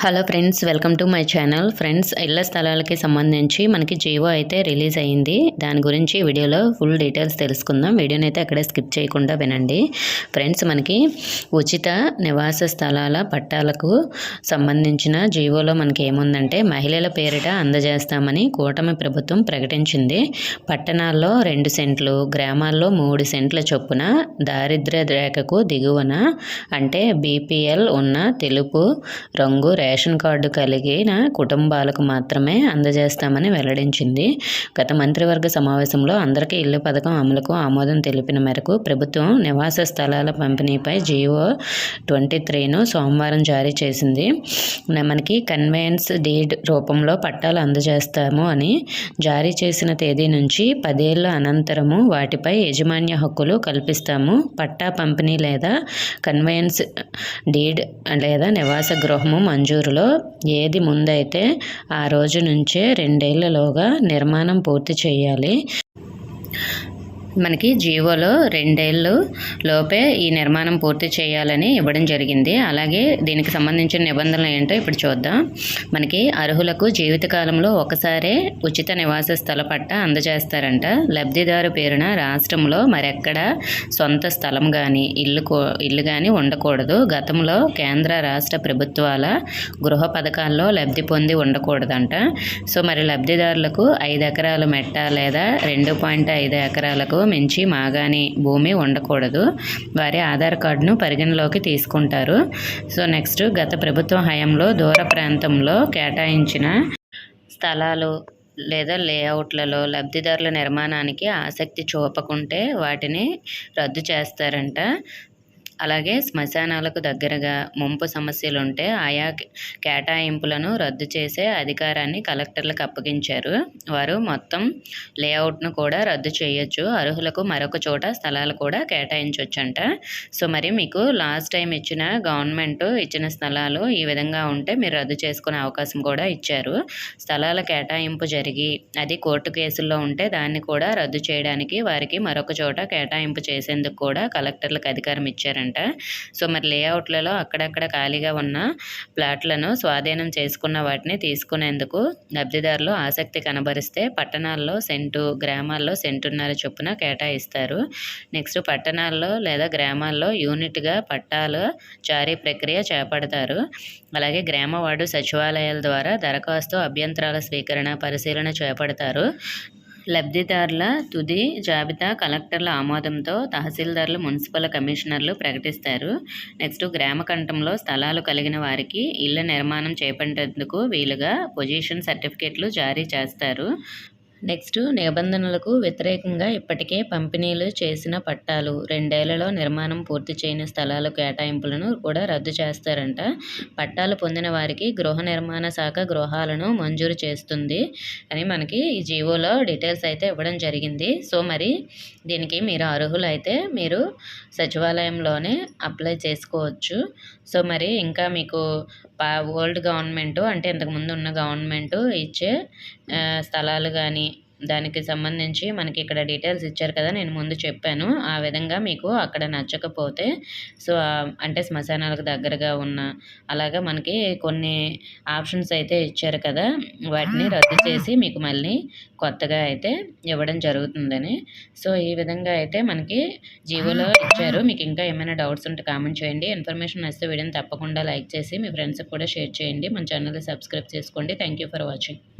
Hello friends welcome to my channel. Friends ఇళ్ళ స్థలాలకి సంబంధించి మనకి జీవో అయితే రిలీజ్ అయ్యింది దాని గురించి వీడియోలో ఫుల్ డీటెయిల్స్ తెలుసుకుందాం. వీడియోని అయితే అక్కడే స్కిప్ చేయకుండా వినండి. ఫ్రెండ్స్ మనకి ఉచిత నివాస స్థలాల పట్టాలకు సంబంధించిన జీవోలో మనకి ఏముందంటే మహిళల పేరిట అందజేస్తామని కూటమి ప్రభుత్వం ప్రకటించింది. పట్టణాల్లో రెండు సెంట్లు గ్రామాల్లో మూడు సెంట్ల చొప్పున దారిద్ర్య రేఖకు దిగువన అంటే బీపీఎల్ ఉన్న తెలుపు రంగు రేషన్ కార్డు కలిగిన కుటుంబాలకు మాత్రమే అందజేస్తామని వెల్లడించింది. గత మంత్రివర్గ సమావేశంలో అందరికీ ఇల్లు పథకం అమలుకు ఆమోదం తెలిపిన మేరకు ప్రభుత్వం నివాస స్థలాల పంపిణీపై జియో ట్వంటీ త్రీను సోమవారం జారీ చేసింది. మనకి కన్వెయన్స్ డీడ్ రూపంలో పట్టాలు అందజేస్తాము అని జారీ చేసిన తేదీ నుంచి పదేళ్ళ అనంతరము వాటిపై యజమాన్య హక్కులు కల్పిస్తాము. పట్టా పంపిణీ లేదా కన్వెయన్స్ డీడ్ లేదా నివాస గృహము మంజూరు మంజూరులో ఏది ముందైతే ఆ రోజు నుంచే రెండేళ్ళలోగా నిర్మాణం పూర్తి చేయాలి. మనకి జీవోలో రెండేళ్ళు లోపే ఈ నిర్మాణం పూర్తి చేయాలని ఇవ్వడం జరిగింది. అలాగే దీనికి సంబంధించిన నిబంధనలు ఏంటో ఇప్పుడు చూద్దాం. మనకి అర్హులకు జీవితకాలంలో ఒకసారే ఉచిత నివాస స్థల పట్ట అందజేస్తారంట. లబ్ధిదారు పేరున రాష్ట్రంలో మరెక్కడ సొంత స్థలం కానీ ఇల్లు ఇల్లు కానీ ఉండకూడదు. గతంలో కేంద్ర రాష్ట్ర ప్రభుత్వాల గృహ పథకాల్లో లబ్ధి పొంది ఉండకూడదంట. సో మరి లబ్ధిదారులకు ఐదు ఎకరాల మెట్ట లేదా రెండు పాయింట్ ఐదు ఎకరాలకు మించి మాగాని భూమి ఉండకూడదు. వారి ఆధార్ కార్డును పరిగణలోకి తీసుకుంటారు. సో నెక్స్ట్ గత ప్రభుత్వ హయాంలో దూర ప్రాంతంలో కేటాయించిన స్థలాలు లేదా లేఅవుట్లలో లబ్ధిదారుల నిర్మాణానికి ఆసక్తి చూపకుంటే వాటిని రద్దు చేస్తారంట. అలాగే శ్మశానాలకు దగ్గరగా ముంపు సమస్యలు ఉంటే ఆయా కేటాయింపులను రద్దు చేసే అధికారాన్ని కలెక్టర్లకు అప్పగించారు. వారు మొత్తం లేఅవుట్ను కూడా రద్దు చేయొచ్చు. అర్హులకు మరొక చోట స్థలాలు కూడా కేటాయించవచ్చంట సో మరి మీకు లాస్ట్ టైం ఇచ్చిన గవర్నమెంట్ ఇచ్చిన స్థలాలు ఈ విధంగా ఉంటే మీరు రద్దు చేసుకునే అవకాశం కూడా ఇచ్చారు. స్థలాల కేటాయింపు జరిగి అది కోర్టు కేసుల్లో ఉంటే దాన్ని కూడా రద్దు చేయడానికి వారికి మరొక చోట కేటాయింపు చేసేందుకు కూడా కలెక్టర్లకు అధికారం ఇచ్చారంట. అనమాట సో మరి లేఅవుట్లలో అక్కడక్కడ ఖాళీగా ఉన్న ప్లాట్లను స్వాధీనం చేసుకున్న వాటిని తీసుకునేందుకు లబ్ధిదారులు ఆసక్తి కనబరిస్తే పట్టణాల్లో సెంటు గ్రామాల్లో సెంటున్నర చొప్పున కేటాయిస్తారు. నెక్స్ట్ పట్టణాల్లో లేదా గ్రామాల్లో యూనిట్గా పట్టాలు జారీ ప్రక్రియ చేపడతారు. అలాగే గ్రామవాడు సచివాలయాల ద్వారా దరఖాస్తు అభ్యంతరాల స్వీకరణ పరిశీలన చేపడతారు. లబ్ధిదారుల తుది జాబితా కలెక్టర్ల ఆమోదంతో తహసీల్దార్లు మున్సిపల్ కమిషనర్లు ప్రకటిస్తారు. నెక్స్ట్ గ్రామ కంఠంలో స్థలాలు కలిగిన వారికి ఇళ్ళ నిర్మాణం చేపట్టేందుకు వీలుగా పొజిషన్ సర్టిఫికేట్లు జారీ చేస్తారు. నెక్స్ట్ నిబంధనలకు వ్యతిరేకంగా ఇప్పటికే పంపిణీలు చేసిన పట్టాలు రెండేళ్ళలో నిర్మాణం పూర్తి చేయని స్థలాల కేటాయింపులను కూడా రద్దు చేస్తారంట. పట్టాలు పొందిన వారికి గృహ నిర్మాణ శాఖ గృహాలను మంజూరు చేస్తుంది అని మనకి ఈ జీవోలో డీటెయిల్స్ అయితే ఇవ్వడం జరిగింది. సో మరి దీనికి మీరు అర్హులు అయితే మీరు సచివాలయంలోనే అప్లై చేసుకోవచ్చు. సో మరి ఇంకా మీకు పా ఓల్డ్ గవర్నమెంట్ అంటే ఇంతకుముందు ఉన్న గవర్నమెంట్ ఇచ్చే స్థలాలు కానీ దానికి సంబంధించి మనకి ఇక్కడ డీటెయిల్స్ ఇచ్చారు కదా నేను ముందు చెప్పాను. ఆ విధంగా మీకు అక్కడ నచ్చకపోతే సో అంటే శ్మశానాలకు దగ్గరగా ఉన్న అలాగా మనకి కొన్ని ఆప్షన్స్ అయితే ఇచ్చారు కదా వాటిని రద్దు చేసి మీకు మళ్ళీ కొత్తగా అయితే ఇవ్వడం జరుగుతుందని. సో ఈ విధంగా అయితే మనకి జీవోలో ఇచ్చారు. మీకు ఇంకా ఏమైనా డౌట్స్ ఉంటే కామెంట్ చేయండి. ఇన్ఫర్మేషన్ వస్తే వీడియోని తప్పకుండా లైక్ చేసి మీ ఫ్రెండ్స్కి కూడా షేర్ చేయండి. మన ఛానల్ని సబ్స్క్రైబ్ చేసుకోండి. Thank you for watching.